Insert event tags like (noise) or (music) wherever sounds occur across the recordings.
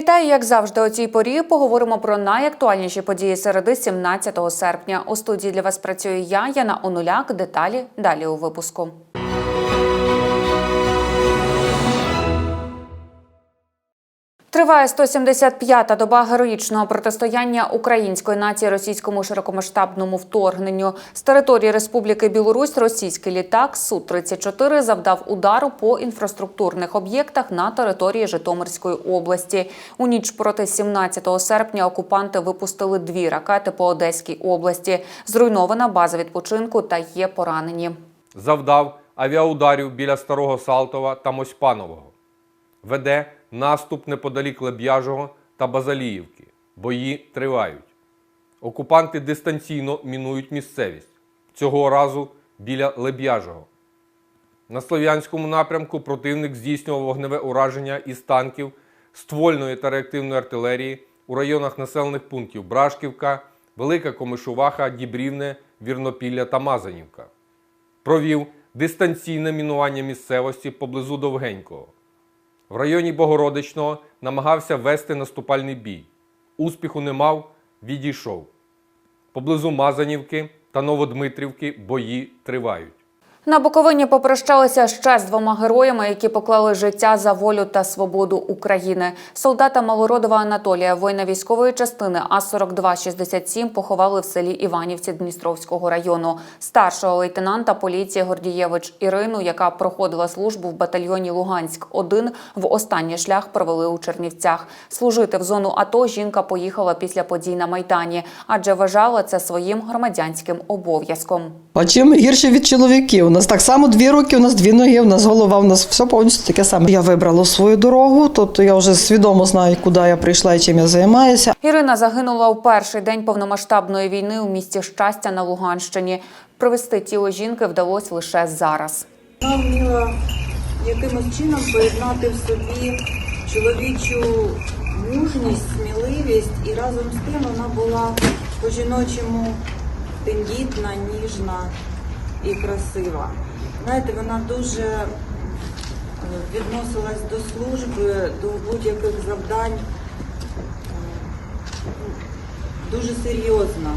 Вітаю, як завжди, у цій порі поговоримо про найактуальніші події середи 17 серпня. У студії для вас працюю я, Яна Онуляк. Деталі далі у випуску. Триває 175-та доба героїчного протистояння української нації російському широкомасштабному вторгненню. З території Республіки Білорусь російський літак Су-34 завдав удару по інфраструктурних об'єктах на території Житомирської області. У ніч проти 17 серпня окупанти випустили дві ракети по Одеській області. Зруйнована база відпочинку та є поранені. завдав авіаударів біля Старого Салтова та Мосьпанового. Веде наступ неподалік Леб'яжого та Базаліївки. Бої тривають. Окупанти дистанційно мінують місцевість. Цього разу біля Леб'яжого. На Слов'янському напрямку противник здійснював вогневе ураження із танків, ствольної та реактивної артилерії у районах населених пунктів Брашківка, Велика Комишуваха, Дібрівне, Вірнопілля та Мазанівка провів дистанційне мінування місцевості поблизу Довгенького. В районі Богородичного намагався вести наступальний бій. Успіху не мав, відійшов. Поблизу Мазанівки та Новодмитрівки бої тривають. На Буковині попрощалися ще з двома героями, які поклали життя за волю та свободу України. Солдата Малородова Анатолія, воїна військової частини А-4267 поховали в селі Іванівці Дністровського району. Старшого лейтенанта поліції Гордієвич Ірину, яка проходила службу в батальйоні Луганськ-1, в останній шлях провели у Чернівцях. Служити в зону АТО жінка поїхала після подій на Майдані, адже вважала це своїм громадянським обов'язком. А чим гірше від чоловіків? У нас так само дві руки, у нас дві ноги, у нас голова, у нас все повністю таке саме. Я вибрала свою дорогу, тобто я вже свідомо знаю, куди я прийшла і чим я займаюся. Ірина загинула у перший день повномасштабної війни у місті Щастя на Луганщині. Привезти тіло жінки вдалося лише зараз. Вона вміла якимось чином поєднати в собі чоловічу мужність, сміливість, і разом з тим вона була по-жіночому тендітна, ніжна і красива. Знаєте, вона дуже е, відносилась до служби, до будь-яких завдань е, дуже серйозно.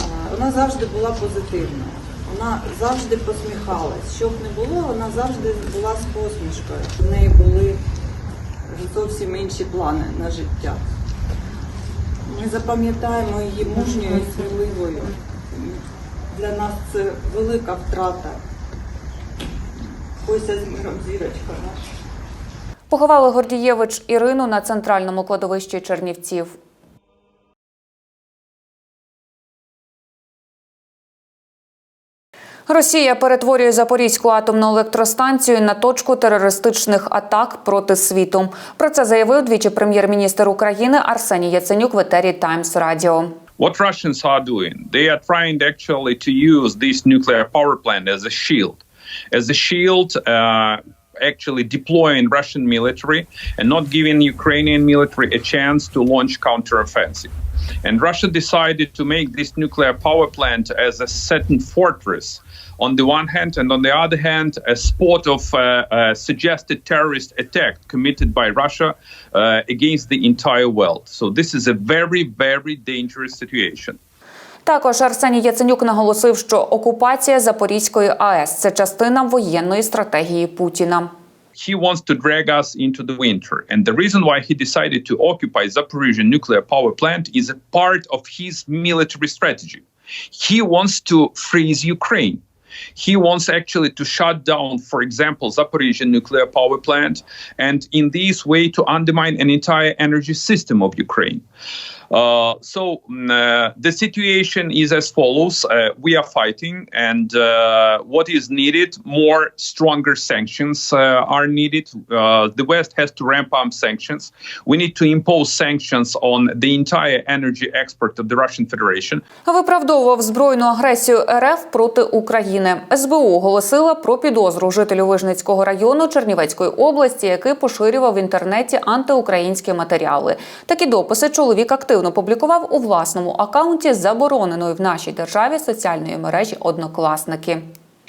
Е, Вона завжди була позитивна. Вона завжди посміхалась. Що б не було, вона завжди була з посмішкою. В неї були зовсім інші плани на життя. Ми запам'ятаємо її мужньою і сміливою. Для нас це велика втрата. Ось з миром зірочка. Поховали Гордієвич Ірину на центральному кладовищі Чернівців. Росія перетворює Запорізьку атомну електростанцію на точку терористичних атак проти світу. Про це заявив двічі прем'єр-міністр України Арсеній Яценюк в етері Таймс Радіо. What Russians are doing, they are trying actually to use this nuclear power plant as a shield, as a shield, uh, actually deploying Russian military and not giving Ukrainian military a chance to launch counteroffensive. And Russia decided to make this nuclear power plant as a certain fortress on the one hand, and on the other hand, a spot of uh, uh, suggested terrorist attack committed by Russia uh, against the entire world. So this is a very, very dangerous situation. Також Арсеній Яценюк наголосив, що окупація Запорізької АЕС це частина воєнної стратегії Путіна. He wants to drag us into the winter. And the reason why he decided to occupy Zaporizhia nuclear power plant is a part of his military strategy. He wants to freeze Ukraine. He wants actually to shut down, for example, Zaporizhia nuclear power plant, and in this way to undermine an entire energy system of Ukraine. Uh, so mm, uh, the situation is as follows: uh, we are fighting, and uh, what is needed, more stronger sanctions uh, are needed. Uh, the West has to ramp up sanctions. We need to impose sanctions on the entire energy export of the Russian Federation. Виправдовував збройну агресію РФ проти України. СБУ оголосила про підозру жителю Вижницького району Чернівецької області, який поширював в інтернеті антиукраїнські матеріали. Такі дописи чоловік активно публікував у власному акаунті забороненої в нашій державі соціальної мережі Однокласники.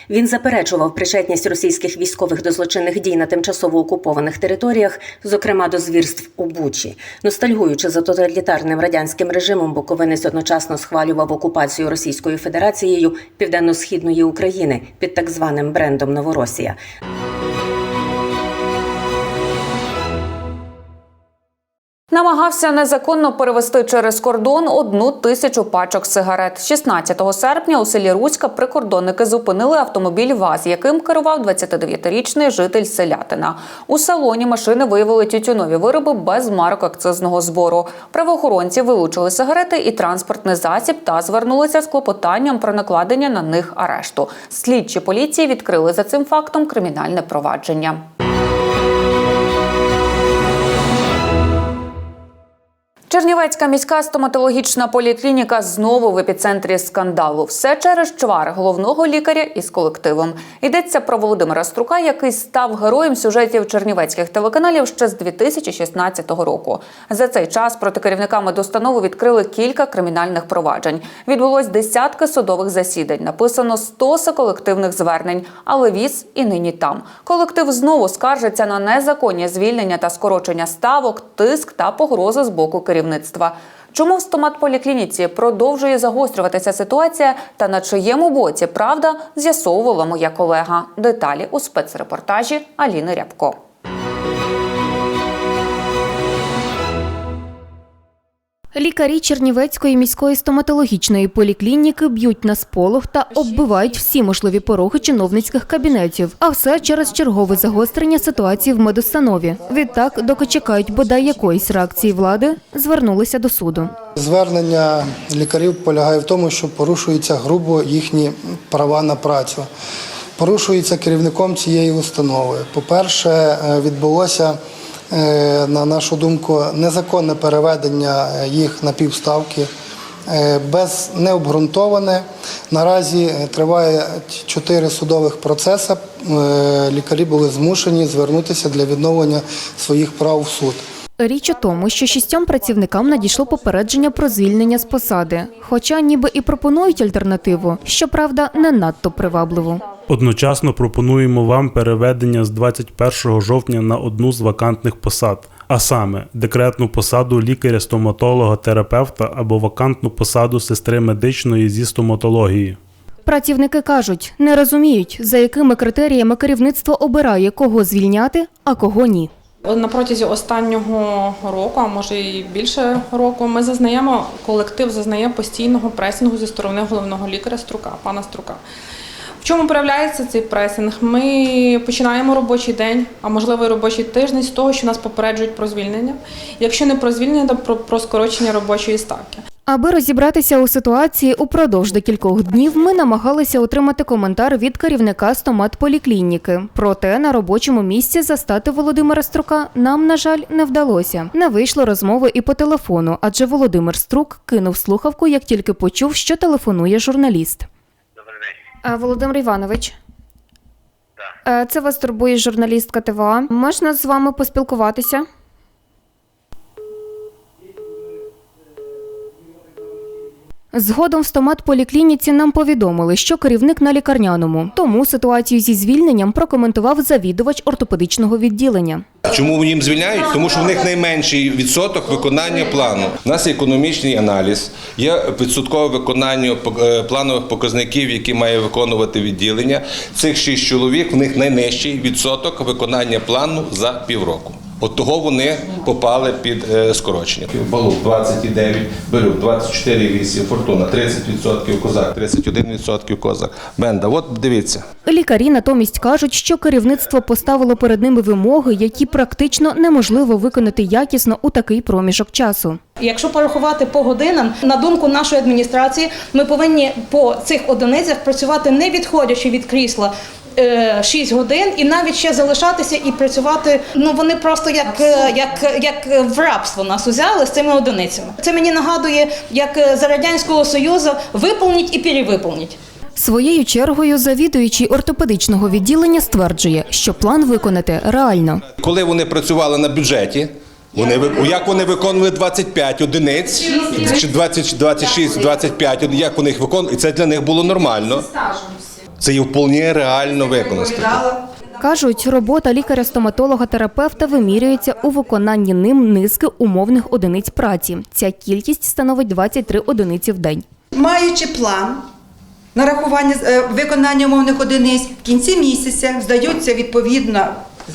Він заперечував причетність російських військових до злочинних дій на тимчасово окупованих територіях, зокрема до звірств у Бучі. Ностальгуючи за тоталітарним радянським режимом, Буковинець одночасно схвалював окупацію Російською Федерацією південно-східної України під так званим брендом Новоросія. Намагався незаконно перевести через кордон одну тисячу пачок сигарет. 16 серпня у селі Руська прикордонники зупинили автомобіль ВАЗ, яким керував 29-річний житель Селятина. У салоні машини виявили тютюнові вироби без марок акцизного збору. Правоохоронці вилучили сигарети і транспортний засіб та звернулися з клопотанням про накладення на них арешту. Слідчі поліції відкрили за цим фактом кримінальне провадження. Чернівецька міська стоматологічна поліклініка знову в епіцентрі скандалу. Все через чвар головного лікаря із колективом. Йдеться про Володимира Струка, який став героєм сюжетів чернівецьких телеканалів ще з 2016 року. За цей час проти керівника медустанови відкрили кілька кримінальних проваджень. Відбулось десятки судових засідань. Написано стоси колективних звернень, але віз і нині там. Колектив знову скаржиться на незаконні звільнення та скорочення ставок, тиск та погрози з боку керівництва. Чому в стоматполіклініці продовжує загострюватися ситуація та на чиєму боці правда з'ясовувала моя колега. Деталі у спецрепортажі Аліни Рябко. Лікарі Чернівецької міської стоматологічної поліклініки б'ють на сполох та оббивають всі можливі пороги чиновницьких кабінетів. А все через чергове загострення ситуації в медустанові. Відтак, доки чекають бодай якоїсь реакції влади, звернулися до суду. Звернення лікарів полягає в тому, що порушуються грубо їхні права на працю. Порушується керівником цієї установи. По-перше, е, відбулося, на нашу думку, незаконне переведення е, їх на півставки. е, Без необґрунтоване. Наразі е, триває чотири судових процеси. Е, Лікарі були змушені звернутися для відновлення своїх прав в суд. Річ у тому, що шістьом працівникам надійшло попередження про звільнення з посади, хоча ніби і пропонують альтернативу, щоправда, не надто привабливу. Одночасно пропонуємо вам переведення з 21 жовтня на одну з вакантних посад, а саме декретну посаду лікаря-стоматолога, терапевта або вакантну посаду сестри медичної зі стоматології. Працівники кажуть, не розуміють, за якими критеріями керівництво обирає, кого звільняти, а кого ні. На протязі останнього року, а може і більше року, ми зазнаємо, колектив зазнає постійного пресінгу зі сторони головного лікаря Струка, пана Струка. Чому проявляється цей пресинг? Ми починаємо робочий день, а можливо і робочий тиждень з того, що нас попереджують про звільнення. Якщо не про звільнення, то про, про скорочення робочої ставки. Аби розібратися у ситуації, упродовж декількох днів ми намагалися отримати коментар від керівника стоматполіклініки. Проте на робочому місці застати Володимира Струка нам, на жаль, не вдалося. Не вийшло розмови і по телефону, адже Володимир Струк кинув слухавку, як тільки почув, що телефонує журналіст. День. Володимир Іванович. Е, Це вас турбує журналістка ТВА. Можна з вами поспілкуватися? Згодом в стоматполіклініці нам повідомили, що керівник на лікарняному. Тому ситуацію зі звільненням прокоментував завідувач ортопедичного відділення. Чому їм звільняють? Тому що в них найменший відсоток виконання плану. У нас є економічний аналіз, є відсоткове виконання е, планових показників, які має виконувати відділення. Цих шість чоловік в них найнижчий відсоток виконання плану за півроку. От того вони попали під е, скорочення. Балук 29, Берюк 24,8, Фортуна 30%, Козак 31%, Козак. Бенда, от дивіться. Лікарі натомість кажуть, що керівництво поставило перед ними вимоги, які практично неможливо виконати якісно у такий проміжок часу. Якщо порахувати по годинам, на думку нашої адміністрації, ми повинні по цих одиницях працювати не відходячи від крісла. 6 годин і навіть ще залишатися і працювати. Ну вони просто як, е, як, як в рабство нас узяли з цими одиницями. Це мені нагадує, як е, за радянського союзу виповніть і перевиповніть. Своєю чергою завідуючий ортопедичного відділення стверджує, що план виконати реально. Коли вони працювали на бюджеті, вони ви- як вони виконували 25 одиниць, чи 20, 26, 25, як вони їх виконували, і це для них було нормально. Це є вполне реально виконати. Кажуть, робота лікаря-стоматолога-терапевта вимірюється у виконанні ним низки умовних одиниць праці. Ця кількість становить 23 одиниці в день. Маючи план нарахування е, виконання умовних одиниць, в кінці місяця здаються відповідна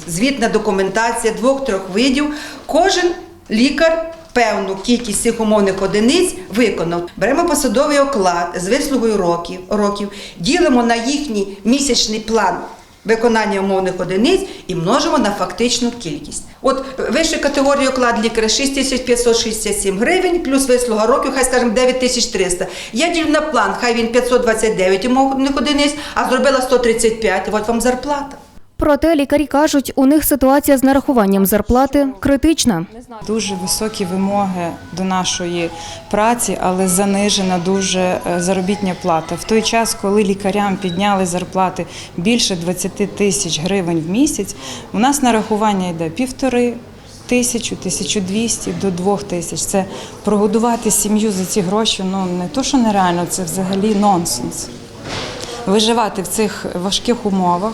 звітна документація двох-трьох видів. Кожен лікар певну кількість цих умовних одиниць виконав. Беремо посадовий оклад з вислугою років, років ділимо на їхній місячний план. Виконання умовних одиниць і множимо на фактичну кількість. От вищої категорії оклад лікаря 6567 гривень, плюс вислуга років, хай скажемо 9300. Я ділю на план, хай він 529 умовних одиниць, а зробила 135, от вам зарплата. Проте лікарі кажуть, у них ситуація з нарахуванням зарплати критична. Дуже високі вимоги до нашої праці, але занижена дуже е, заробітня плата. В той час, коли лікарям підняли зарплати більше 20 тисяч гривень в місяць, у нас нарахування йде півтори. Тисячу, 1200 до двох тисяч. Це прогодувати сім'ю за ці гроші. Ну не то, що нереально, це взагалі нонсенс. Виживати в цих важких умовах.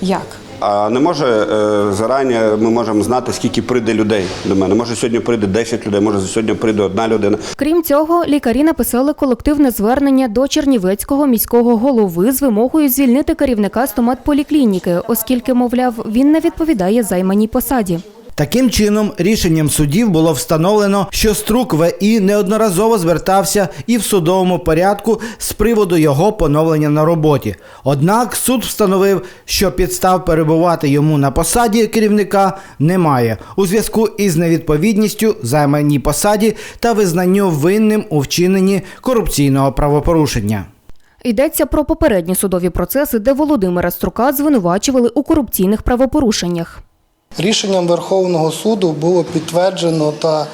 Як? А не може е, зарані ми можемо знати, скільки прийде людей до мене. Може сьогодні прийде 10 людей, може сьогодні прийде одна людина. Крім цього, лікарі написали колективне звернення до Чернівецького міського голови з вимогою звільнити керівника стоматполіклініки, оскільки, мовляв, він не відповідає займаній посаді. Таким чином, рішенням судів було встановлено, що Струк ВІ неодноразово звертався і в судовому порядку з приводу його поновлення на роботі. Однак суд встановив, що підстав перебувати йому на посаді керівника немає у зв'язку із невідповідністю займаній посаді та визнанню винним у вчиненні корупційного правопорушення. Йдеться про попередні судові процеси, де Володимира Струка звинувачували у корупційних правопорушеннях. Рішенням Верховного суду було підтверджено та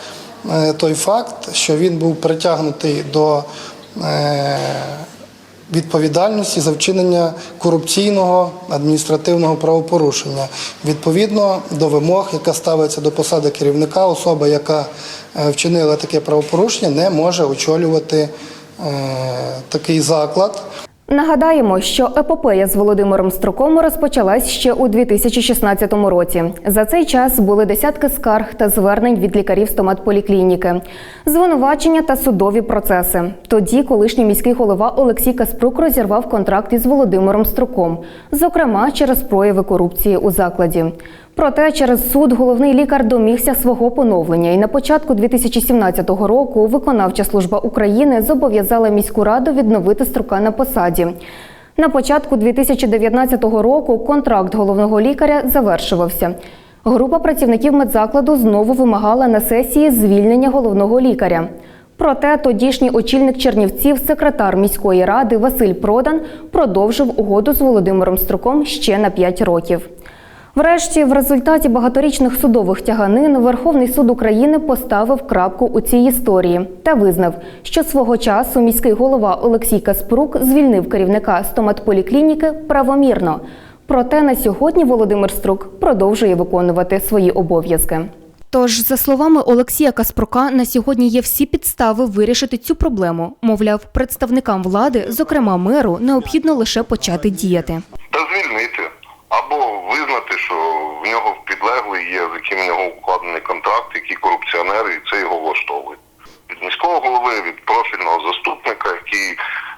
е, той факт, що він був притягнутий до е, відповідальності за вчинення корупційного адміністративного правопорушення. Відповідно до вимог, яка ставиться до посади керівника, особа, яка е, вчинила таке правопорушення, не може очолювати такий заклад. Нагадаємо, що епопея з Володимиром Строком розпочалась ще у 2016 році. За цей час були десятки скарг та звернень від лікарів стоматполіклініки, звинувачення та судові процеси. Тоді колишній міський голова Олексій Каспрук розірвав контракт із Володимиром Строком, зокрема через прояви корупції у закладі. Проте через суд головний лікар домігся свого поновлення, і на початку 2017 року виконавча служба України зобов'язала міську раду відновити строка на посаді. На початку 2019 року контракт головного лікаря завершувався. Група працівників медзакладу знову вимагала на сесії звільнення головного лікаря. Проте тодішній очільник Чернівців, секретар міської ради Василь Продан продовжив угоду з Володимиром Струком ще на 5 років. Врешті, в результаті багаторічних судових тяганин Верховний суд України поставив крапку у цій історії та визнав, що свого часу міський голова Олексій Каспрук звільнив керівника стоматполіклініки правомірно. Проте на сьогодні Володимир Струк продовжує виконувати свої обов'язки. Тож, за словами Олексія Каспрука, на сьогодні є всі підстави вирішити цю проблему. Мовляв, представникам влади, зокрема меру, необхідно лише почати діяти. Та звільнити або визнати, що в нього в підлеглий є, з яким в нього укладений контракт, які корупціонери, і це його влаштовує. Від міського голови, від профільного заступника, який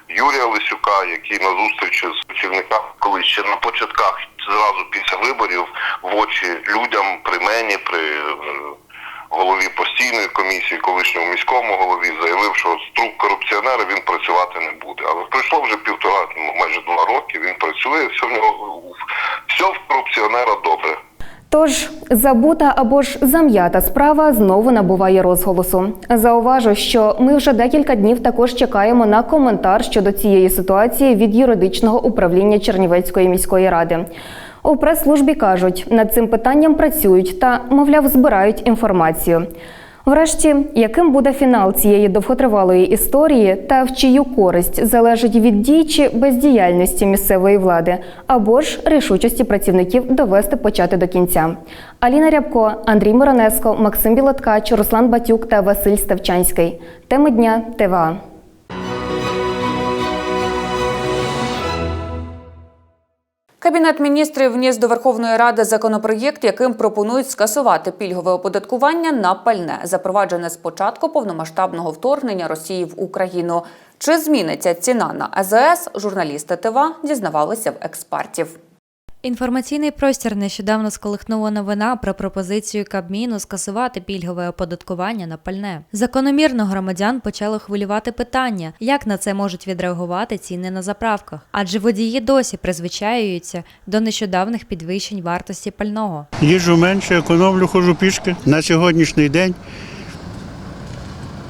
Юрія Лисюка, який на зустрічі з працівниками, коли ще на початках зразу після виборів в очі людям при мені, при е, голові постійної комісії, колишньому міському голові, заявив, що струк корупціонера він працювати не буде. Але пройшло вже півтора, майже два роки. Він працює, все в нього все в корупціонера добре. Тож забута або ж зам'ята справа знову набуває розголосу. Зауважу, що ми вже декілька днів також чекаємо на коментар щодо цієї ситуації від юридичного управління Чернівецької міської ради. У прес-службі кажуть, над цим питанням працюють та, мовляв, збирають інформацію. Врешті, яким буде фінал цієї довготривалої історії та в чию користь залежить від дій чи бездіяльності місцевої влади, або ж рішучості працівників довести почати до кінця. Аліна Рябко, Андрій Миронеско, Максим Білоткач, Руслан Батюк та Василь Ставчанський. Теми дня ТВА. Кабінет міністрів вніс до Верховної Ради законопроєкт, яким пропонують скасувати пільгове оподаткування на пальне, запроваджене з початку повномасштабного вторгнення Росії в Україну. Чи зміниться ціна на АЗС? Журналісти ТВА дізнавалися в експертів. Інформаційний простір нещодавно сколихнула новина про пропозицію Кабміну скасувати пільгове оподаткування на пальне. Закономірно громадян почало хвилювати питання, як на це можуть відреагувати ціни на заправках, адже водії досі призвичаюються до нещодавних підвищень вартості пального. Їжджу менше, економлю, ходжу пішки. На сьогоднішній день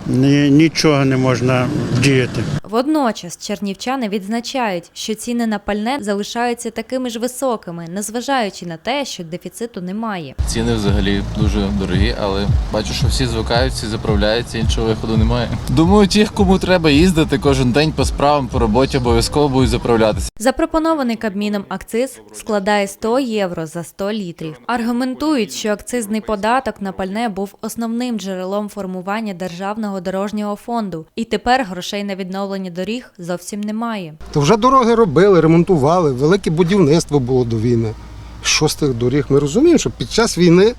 нічого не можна діяти. Водночас чернівчани відзначають, що ціни на пальне залишаються такими ж високими, незважаючи на те, що дефіциту немає. Ціни взагалі дуже дорогі, але бачу, що всі звикають, всі заправляються, іншого виходу немає. Думаю, ті, кому треба їздити кожен день по справам, по роботі, обов'язково будуть заправлятися. Запропонований Кабміном акциз складає 100 євро за 100 літрів. Аргументують, що акцизний податок на пальне був основним джерелом формування державного дорожнього фонду, і тепер грошей на відновлення доріг зовсім немає. То вже дороги робили, ремонтували, велике будівництво було до війни. Що з тих доріг? Ми розуміємо, що під час війни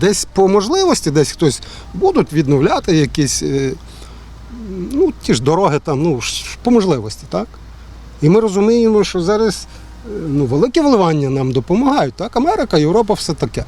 десь по можливості, десь хтось будуть відновляти якісь е, ну, ті ж дороги там, ну, по можливості, так? І ми розуміємо, що зараз е, ну, великі вливання нам допомагають. Так? Америка, Європа, все таке.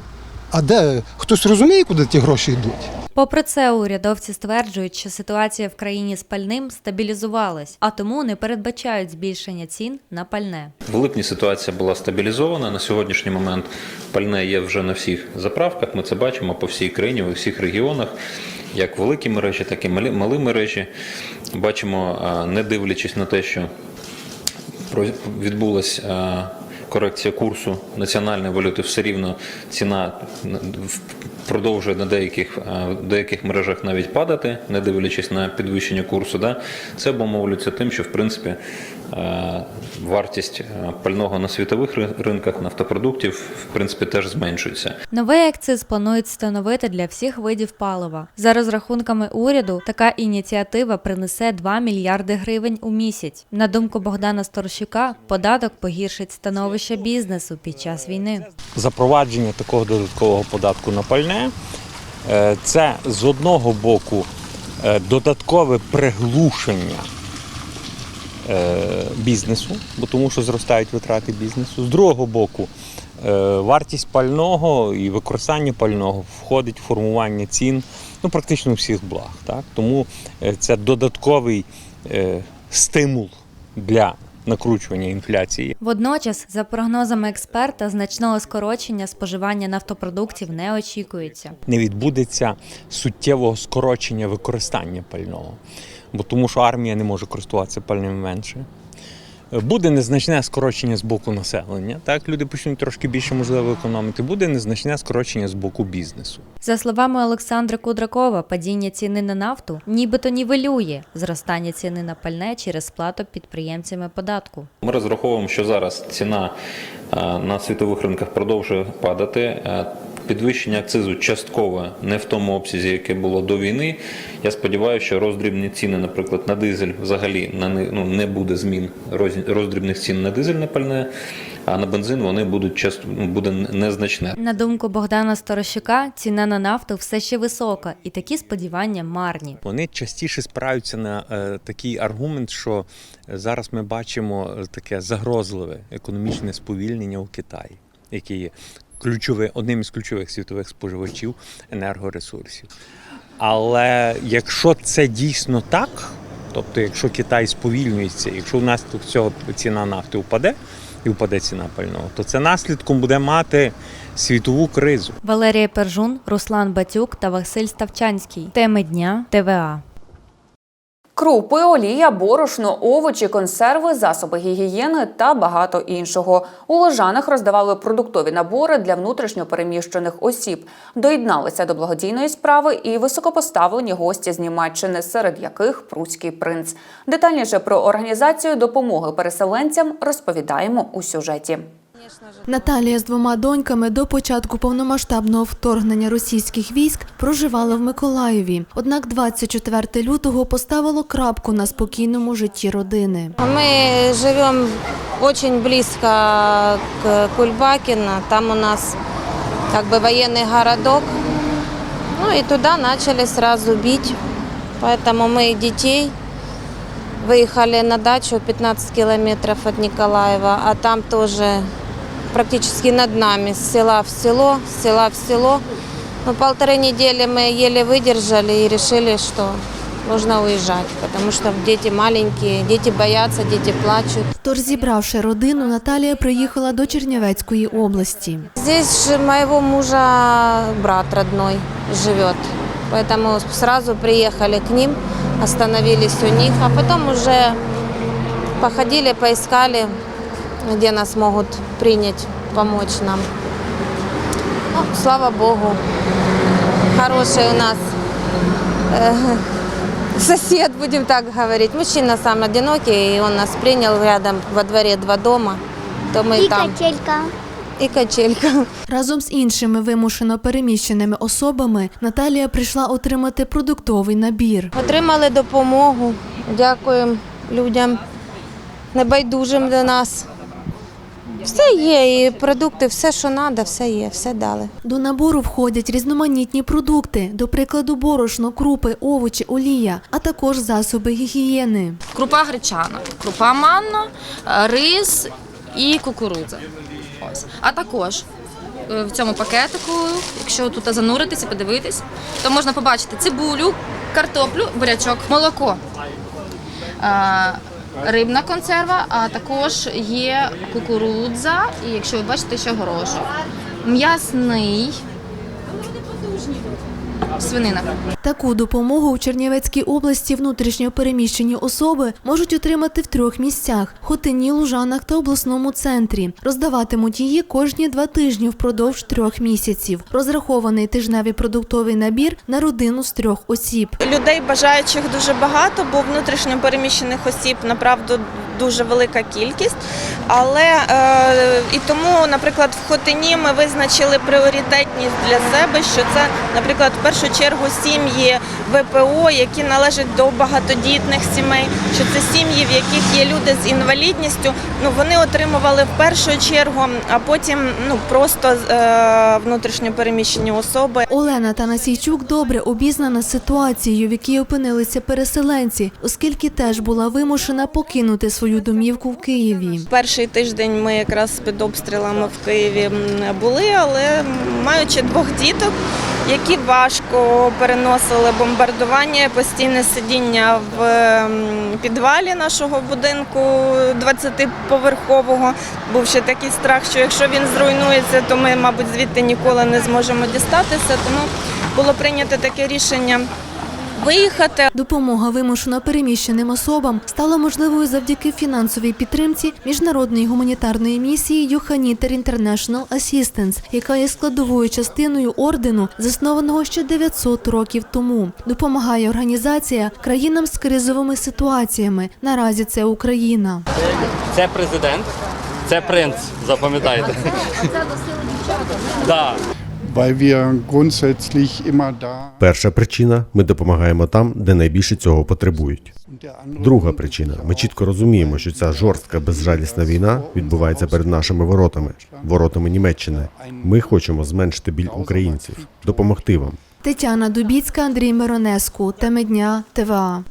А де хтось розуміє, куди ті гроші йдуть? Попри це, урядовці стверджують, що ситуація в країні з пальним стабілізувалась, а тому не передбачають збільшення цін на пальне. В липні ситуація була стабілізована. На сьогоднішній момент пальне є вже на всіх заправках. Ми це бачимо по всій країні, у всіх регіонах, як великі мережі, так і малі, малі мережі. Бачимо, не дивлячись на те, що відбулась корекція курсу національної валюти, все рівно ціна продовжує на деяких, в деяких мережах навіть падати, не дивлячись на підвищення курсу. Да? Це обумовлюється тим, що в принципі вартість пального на світових ринках нафтопродуктів в принципі теж зменшується. Новий акциз планують встановити для всіх видів палива. За розрахунками уряду, така ініціатива принесе 2 мільярди гривень у місяць. На думку Богдана Сторощука, податок погіршить становище бізнесу під час війни. запровадження такого додаткового податку на пальне е, це з одного боку е, додаткове приглушення е, бізнесу, бо тому що зростають витрати бізнесу. З другого боку, е, вартість пального і використання пального входить в формування цін ну, практично всіх благ. Так? Тому е, це додатковий е, стимул для накручування інфляції. Водночас, за прогнозами експерта, значного скорочення споживання нафтопродуктів не очікується. не відбудеться суттєвого скорочення використання пального, бо тому що армія не може користуватися пальним менше. Буде незначне скорочення з боку населення. Так, люди почнуть трошки більше можливо економити. Буде незначне скорочення з боку бізнесу. За словами Олександра Кудракова, падіння ціни на нафту нібито нівелює зростання ціни на пальне через сплату підприємцями податку. Ми розраховуємо, що зараз ціна на світових ринках продовжує падати. Підвищення акцизу частково не в тому обсязі, яке було до війни. Я сподіваюся, що роздрібні ціни, наприклад, на дизель взагалі на ни- ну, не буде змін роздрібних цін на дизельне пальне, а на бензин вони будуть часто ну, буде незначне. На думку Богдана Сторощука, ціна на нафту все ще висока, і такі сподівання марні. Вони частіше спираються на е, такий аргумент, що е, зараз ми бачимо таке загрозливе економічне сповільнення у Китаї, який є ключовий, одним із ключових світових споживачів енергоресурсів. Але якщо це дійсно так, тобто якщо Китай сповільнюється, якщо внаслідок цього ціна нафти впаде і впаде ціна пального, то це наслідком буде мати світову кризу. Валерія Пержун, Руслан Батюк та Василь Ставчанський. Теми дня ТВА. Крупи, олія, борошно, овочі, консерви, засоби гігієни та багато іншого. У Лежанах роздавали продуктові набори для внутрішньо переміщених осіб. Доєдналися до благодійної справи і високопоставлені гості з Німеччини, серед яких пруський принц. Детальніше про організацію допомоги переселенцям розповідаємо у сюжеті. Наталія з двома доньками до початку повномасштабного вторгнення російських військ проживала в Миколаєві. Однак 24 лютого поставило крапку на спокійному житті родини. Мы живем очень близко к Кульбакино. Там у нас как бы военный городок. Ну и туда начали сразу бить. Поэтому мы детей выехали на дачу 15 километров от Николаева, а там тоже практически над нами, с села в село, с села в село. Ну, полторы недели мы еле выдержали и решили, что нужно уезжать, потому что дети маленькие, дети боятся, дети плачут. Тож, зібравши родину, Наталія приїхала до Чернівецької області. Здесь же моего мужа брат родной живет, поэтому сразу приехали к ним, остановились у них, а потом уже походили, поискали, где нас могут принять, помочь нам. Ну, слава Богу, хороший у нас э, (laughs) сосед, будем так говорить. Мужчина сам одинокий, и он нас принял рядом во дворе два дома. То мы И там. качелька. И качелька. (laughs) Разом з іншими вимушено переміщеними особами Наталія прийшла отримати продуктовий набір. Отримали допомогу. Дякуємо людям небайдужим до нас. Все є, і продукти, все, що треба, все є, все дали. До набору входять різноманітні продукти, до прикладу, борошно, крупи, овочі, олія, а також засоби гігієни. крупа гречана, крупа манна, рис і кукурудза. Ось. А також е, в цьому пакетику, якщо тут зануритися, подивитись, то можна побачити цибулю, картоплю, бурячок, молоко. Рибна консерва, а також є кукурудза, і якщо ви бачите, ще горошок. М'ясний свинина. Таку допомогу в Чернівецькій області внутрішньо переміщені особи можуть отримати в трьох місцях: Хотині, Лужанах та обласному центрі. Роздаватимуть її кожні два тижні впродовж трьох місяців. Розрахований тижневий продуктовий набір на родину з трьох осіб. Людей бажаючих дуже багато, бо внутрішньо переміщених осіб направду дуже велика кількість. Але е, і тому, наприклад, в Хотині ми визначили пріоритетність для себе, що це, наприклад, в першу чергу сім'ї ВПО, які належать до багатодітних сімей, що це сім'ї, в яких є люди з інвалідністю. Ну вони отримували в першу чергу, а потім ну просто е, внутрішньо переміщені особи. Олена Танасійчук добре обізнана ситуацією, в якій опинилися переселенці, оскільки теж була вимушена покинути свою домівку в Києві. Перший тиждень ми якраз під обстрілами в Києві були, але маючи двох діток, які важко переносили бомбардування, постійне сидіння в підвалі нашого будинку 20-поверхового. Був ще такий страх, що якщо він зруйнується, то ми, мабуть, звідти ніколи не зможемо дістатися. Тому було прийнято таке рішення виїхати. Допомога вимушено переміщеним особам стала можливою завдяки фінансовій підтримці міжнародної гуманітарної місії Юханітер International Assistance, яка є складовою частиною ордену, заснованого ще 900 років тому. Допомагає організація країнам з кризовими ситуаціями. Наразі це Україна. Це президент, це принц, запам'ятайте. Да. Перша причина ми допомагаємо там, де найбільше цього потребують. Друга причина ми чітко розуміємо, що ця жорстка безжалісна війна відбувається перед нашими воротами, воротами Німеччини. Ми хочемо зменшити біль українців, допомогти вам. Тетяна Дубіцька, Андрій Миронеску. Теми дня ТВА.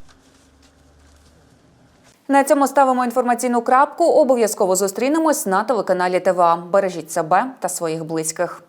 На цьому ставимо інформаційну крапку. Обов'язково зустрінемось на телеканалі ТВА. Бережіть себе та своїх близьких.